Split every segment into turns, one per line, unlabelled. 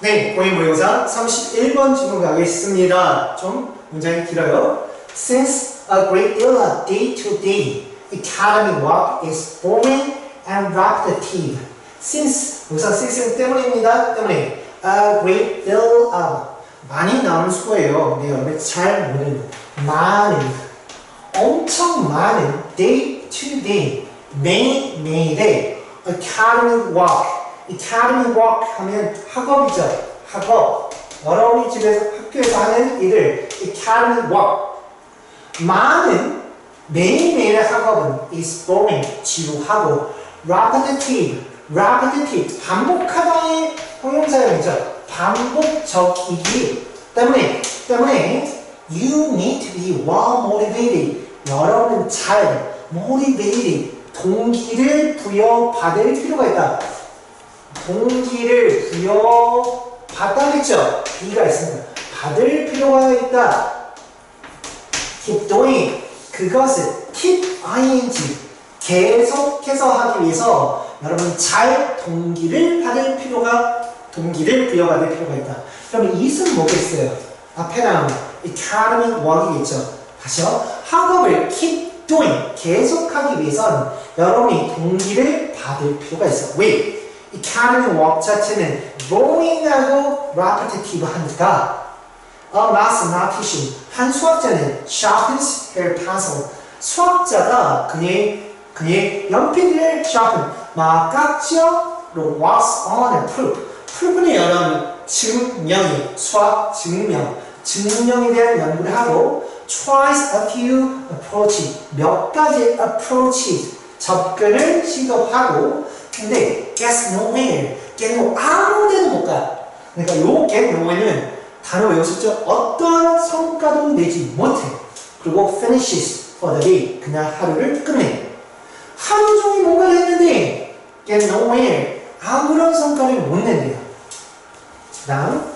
네, 고인 모의고사 31번 질문 가겠습니다. 좀 문장이 길어요. Since a great deal of day-to-day academic work is boring and repetitive. Since 우선 since 때문입니다. 때문에 a great deal of 많이 나오는 수거예요. 네, 여러분 잘 모르는 많은 엄청 많은 day-to-day 매일매일의 academic work academic work 하면 학업이죠. 학업. 여러분이 집에서 학교에서 하는 일을 academic work. 많은 매일매일의 학업은 is boring, 지루하고 repetitive, repetitive, 반복하다의 형용사형이죠. 반복적이기 때문에 때문에 you need to be well motivated. 여러분은 잘 motivated, 동기를 부여받을 필요가 있다. 동기를 부여받다겠죠. B가 있습니다. 받을 필요가 있다. keep doing 그것을 keep ing 계속해서 하기 위해서 여러분 잘 동기를 받을 필요가 동기를 부여받을 필요가 있다. 그러면 이은 뭐겠어요? 앞에 나오는 academic work이겠죠. 다시요. 학업을 keep doing 계속하기 위해선 여러분이 동기를 받을 필요가 있어. 왜? Academic work 자체는 boring하고 repetitive 하니까 A mathematician, 한 수학자는 her pencil. 수학자가 그의 그의 연필을 막 깎죠. works on a proof. proof는 여러분 증명이 수학 증명, 증명에 대한 연구를 하고 tries a few approaches, 몇 가지 approaches 접근을 시도하고 근데 gets nowhere, get no 아무 데도 못 가. 그러니까 요 get nowhere는 단어 외우셨죠? 어떤 성과도 내지 못해. 그리고 finishes for the day. 그냥 하루를 끝내. 하루 종일 뭔가를 했는데 get nowhere. 아무런 성과를 못 낸대요. 다음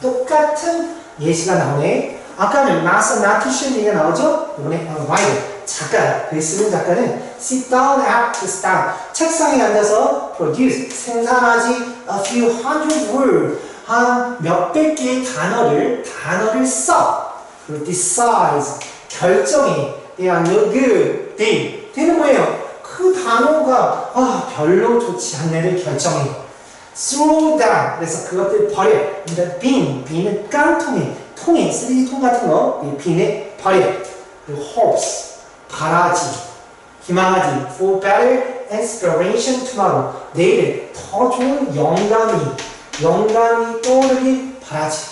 똑같은 예시가 나오네. 아까는 mathematician 얘기가 나오죠? 이번에 writer. 작가, 글 쓰는 작가는 sit down at the start. 책상에 앉아서 produce, 생산하지 a few hundred words. 한 몇백 개의 단어를 단어를 써. 그리고 decide 결정이 they are no good. they 되는 뭐예요? 그 단어가 아 별로 좋지 않네를 결정해. throw down 그래서 그것들 버려. 근데 bin bin은 깡통에 통에 쓰레기 통 같은 거 빈에 버려. 그리고 hopes 바라지 희망하지 for better inspiration tomorrow 내일 더 좋은 영감이 영감이 떠오르길 바라지.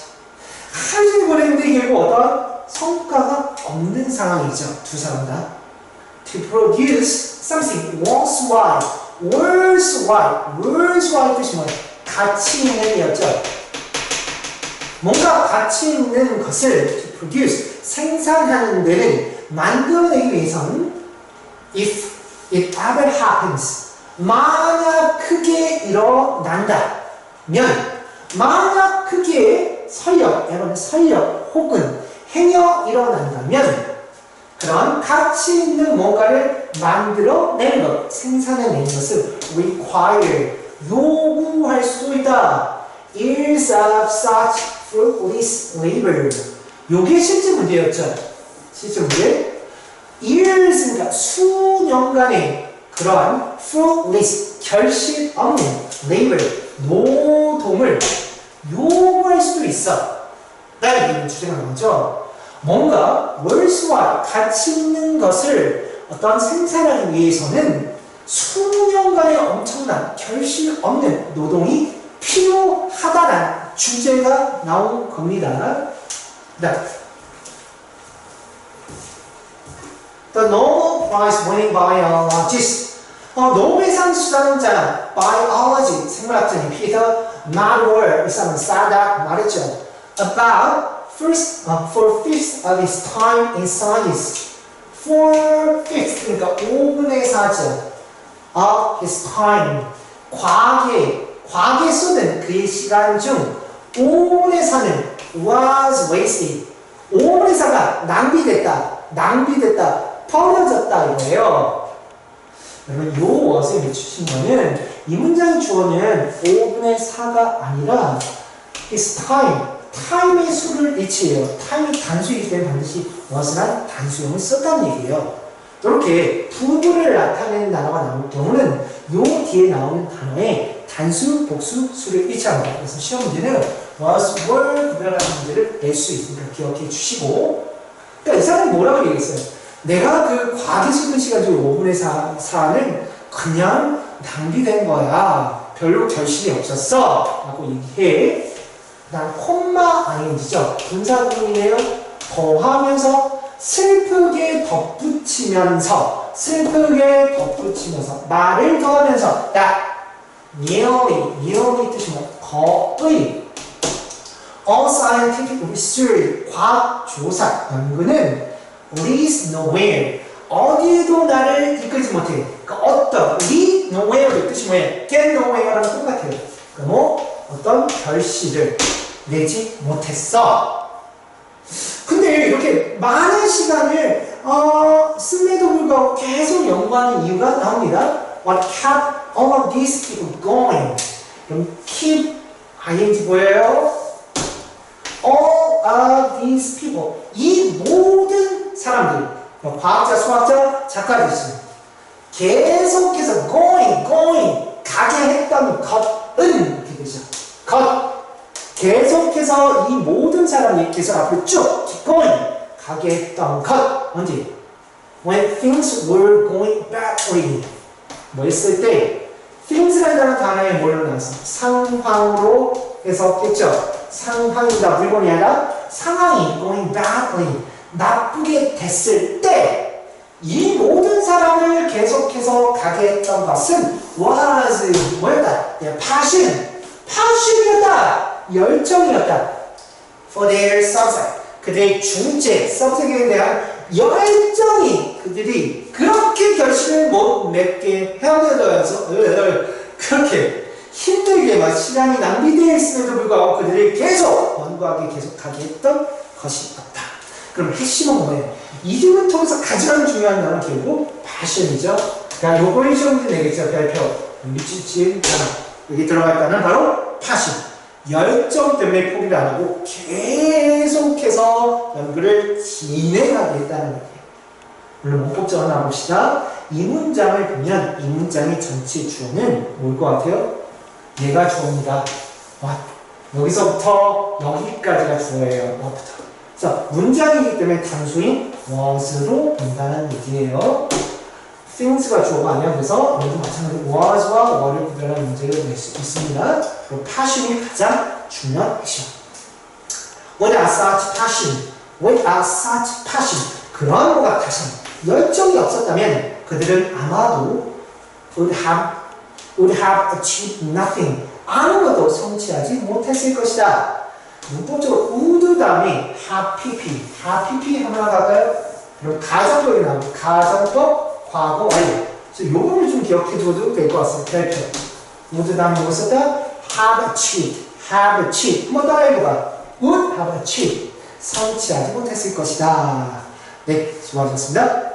하루 보냈는데 결국 어떤 성과가 없는 상황이죠. 두 사람 다. To produce something worthwhile. worthwhile. worthwhile 뜻이 뭐예요? 가치 있는 이었죠. 뭔가 가치 있는 것을 to produce, 생산하는 데는 만들어내기 위해서는 if it ever happens, 만약 크게 일어난다. 면 만약 크게 설력, 여러분 설력 혹은 행여 일어난다면 그런 가치 있는 뭔가를 만들어내는 것, 생산해내는 것을 require, 요구할 수 있다. years of such fruitless labor. 요게 실제 문제였죠. 실제 문제. years, 그러니까 수년간의 그러한 fruitless, 결실 없는 labor, 노동을 요구할 수도 있어. 라는 주제가 나오죠. 뭔가 worthwhile, 가치 있는 것을 어떤 생산하기 위해서는 수년간의 엄청난 결실 없는 노동이 필요하다는 주제가 나온 겁니다. 네. The Nobel Prize winning biologist 어, 노벨상 수상자 biology 생물학자인 피터 마르월 이 사람은 싸다 말했죠. About first uh, for fifth of his time in science. For fifth 그러니까 5분의 4죠. of his time 과학에 과학에 쏟은 그의 시간 중 5분의 4는 was wasted. 5분의 4가 낭비됐다. 낭비됐다. 버려졌다 이거예요. 여러분 요 것에 맞추신 거는 이 문장의 주어는 5분의 4가 아니라 is time. time의 수를 일치해요. time이 단수이기 때문에 반드시 what이란 단수형을 썼다는 얘기예요. 이렇게 부분을 나타내는 단어가 나올 경우는 요 뒤에 나오는 단어의 단수, 복수, 수를 일치합니다. 그래서 시험 문제는 was, were 구별하는 문제를 낼 수 있으니까 기억해 주시고 그러니까 이 사람이 뭐라고 얘기했어요? 내가 그 과학의 수분 시간 중 5분의 4, 4는 그냥 낭비된 거야. 별로 결실이 없었어. 라고 얘기해. 그 다음 콤마 ing죠. 분사구문이네요. 더하면서 슬프게 덧붙이면서 슬프게 덧붙이면서 말을 더하면서 야 nearly 뜻이 뭐 거의 all scientific research 과학 조사 연구는 leads nowhere 어디에도 나를 이끌지 못해 그 어떤 lead nowhere 뜻이 뭐예요? get nowhere랑 똑같아요 그뭐 어떤 결실을 내지 못했어 근데 이렇게 많은 시간을 어, 쓴에도 불구하고 계속 연구하는 이유가 나옵니다. What kept all of these people going? 그럼 keep ing 보여요? All of these people 이 모든 사람들 뭐 과학자, 수학자, 작가들 있어요. 계속해서 going, going 가게 했던 것은 이렇게 되죠. 것 계속해서 이 모든 사람이 계속 앞으로 쭉 keep going 가게 했던 것 언제? When things were going badly 뭐 했을 때 things라는 단어에 뭘로 나왔어? 상황으로 해석했죠 상황이다 물건이 아니라 상황이 going badly 나쁘게 됐을 때 이 모든 사람을 계속해서 가게 했던 것은 was 뭐였다? passion passion이었다 열정이었다. For their subject. 그들의 중재, subject에 대한 열정이 그들이 그렇게 결심을 못 맺게 해야되어서 그렇게 힘들게 막 시간이 낭비되어 있음에도 불구하고 그들이 계속 원고하게 계속 가게 했던 것이 없다. 그럼 핵심은 뭐예요? 이등을 통해서 가장 중요한 단어는 결국 패션이죠. 자, 요거를 시험 문제 내겠죠. 별표. 미치지 않아. 여기 들어갈 단어는 바로 패션. 열정 때문에 포기를 안 하고 계속해서 연구를 진행하게 했다는 얘기예요. 물론 문법적으로 나봅시다. 이 문장을 보면 이 문장의 전체 주어는 뭘 것 같아요? 얘가 주어입니다. 와, 여기서부터 여기까지가 주어예요. 그래서 문장이기 때문에 단수인 was로 본다는 얘기예요. things가 주어가 아니야. 그래서 여기도 마찬가지로 was와 were를 구별하는 문제를 낼 수 있습니다. 그리고 passion이 가장 중요한 핵심. What are such passion? What are such passion? 그러한 것 같아서 열정이 없었다면 그들은 아마도 would have, would have achieved nothing. 아무것도 성취하지 못했을 것이다. 문법적으로 would 다음에 have pp, have pp 하나 갈까요? 그럼 가정법이 나오고 가정법 과거 완료. 그래서 요거를 좀 기억해 두어도 될 것 같습니다. 별표. would 다음에 뭐 썼다? have achieved, have achieved. 한번 따라해보가. would have achieved. 성취하지 못했을 것이다. 네, 수고하셨습니다.